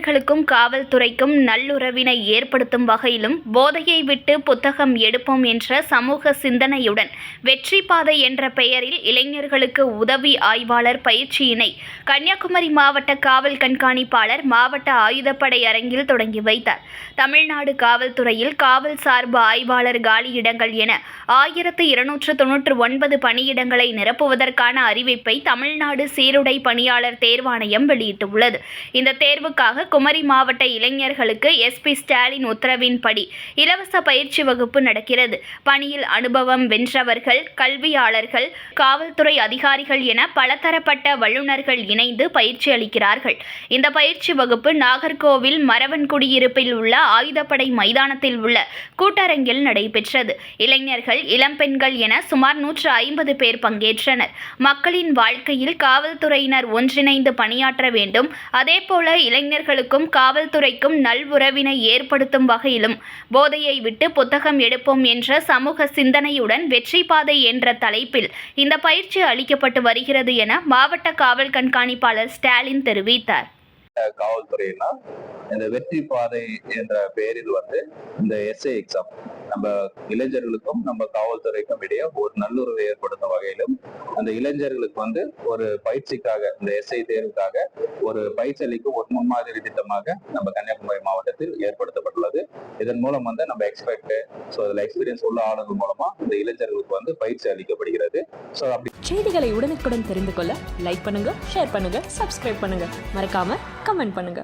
இளைஞர்களுக்கும் காவல்துறைக்கும் நல்லுறவினை ஏற்படுத்தும் வகையிலும் போதையை விட்டு புத்தகம் எடுப்போம் என்ற சமூக சிந்தனையுடன் வெற்றி பாதை என்ற பெயரில் இளைஞர்களுக்கு உதவி ஆய்வாளர் பயிற்சியினை கன்னியாகுமரி மாவட்ட காவல் கண்காணிப்பாளர் மாவட்ட ஆயுதப்படை அரங்கில் தொடங்கி வைத்தார். தமிழ்நாடு காவல்துறையில் காவல் சார்பு ஆய்வாளர் காலியிடங்கள் என ஆயிரத்து இருநூற்று தொன்னூற்று ஒன்பது பணியிடங்களை நிரப்புவதற்கான அறிவிப்பை தமிழ்நாடு சீருடை பணியாளர் தேர்வாணையம் வெளியிட்டுள்ளது. இந்த தேர்வுக்காக குமரி மாவட்ட இளைஞர்களுக்கு எஸ்பி ஸ்டாலின் உத்தரவின்படி இலவச பயிற்சி வகுப்பு நடக்கிறது. பணியில் அனுபவம் வென்றவர்கள் கல்வியாளர்கள் காவல்துறை அதிகாரிகள் என பலதரப்பட்ட வல்லுநர்கள் இணைந்து பயிற்சி அளிக்கிறார்கள். இந்த பயிற்சி வகுப்பு நாகர்கோவில் மரவன்குடியிருப்பில் உள்ள ஆயுதப்படை மைதானத்தில் உள்ள கூட்டரங்கில் நடைபெற்றது. இளைஞர்கள் இளம்பெண்கள் என சுமார் நூற்று ஐம்பது பேர் பங்கேற்றனர். மக்களின் வாழ்க்கையில் காவல்துறையினர் ஒன்றிணைந்து பணியாற்ற வேண்டும். அதேபோல இளைஞர்களுக்கும் காவல்துறைக்கும் நல்வுறவினை ஏற்படுத்தும் வகையிலும் போதையை விட்டு புத்தகம் எடுப்போம் என்ற சமூக சிந்தனையுடன் வெற்றி பாதை என்ற தலைப்பில் இந்த பயிற்சி அளிக்கப்பட்டு வருகிறது என மாவட்ட காவல் கண்காணிப்பாளர் ஸ்டாலின் தெரிவித்தார். காவல்துறையெல்லாம் இந்த வெற்றி பாதை என்ற பெயரில் வந்து இந்த எஸ்ஏ எக்ஸாம் நம்ம இளைஞர்களுக்கும் நம்ம காவல்துறைக்கும் இடையே ஒரு நல்லுறவை ஏற்படுத்தும் வகையிலும் அந்த இளைஞர்களுக்கு வந்து ஒரு பயிற்சிக்காக இந்த எஸ்ஐ தேர்வுக்காக ஒரு பயிற்சி அளிக்கும் ஒரு முன்மாதிரி திட்டமாக நம்ம கன்னியாகுமரி மாவட்டத்தில் ஏற்படுத்தப்பட்டுள்ளது. இதன் மூலம் வந்து நம்ம எக்ஸ்பெக்ட் ஸோ அதில் எக்ஸ்பீரியன்ஸ் உள்ள ஆளுநர் மூலமா இந்த இளைஞர்களுக்கு வந்து பயிற்சி அளிக்கப்படுகிறது. ஸோ அப்படி செய்திகளை உடனுக்குடன் தெரிந்து கொள்ள லைக் பண்ணுங்க ஷேர் பண்ணுங்க சப்ஸ்கிரைப் பண்ணுங்க. மறக்காம கமெண்ட் பண்ணுங்க.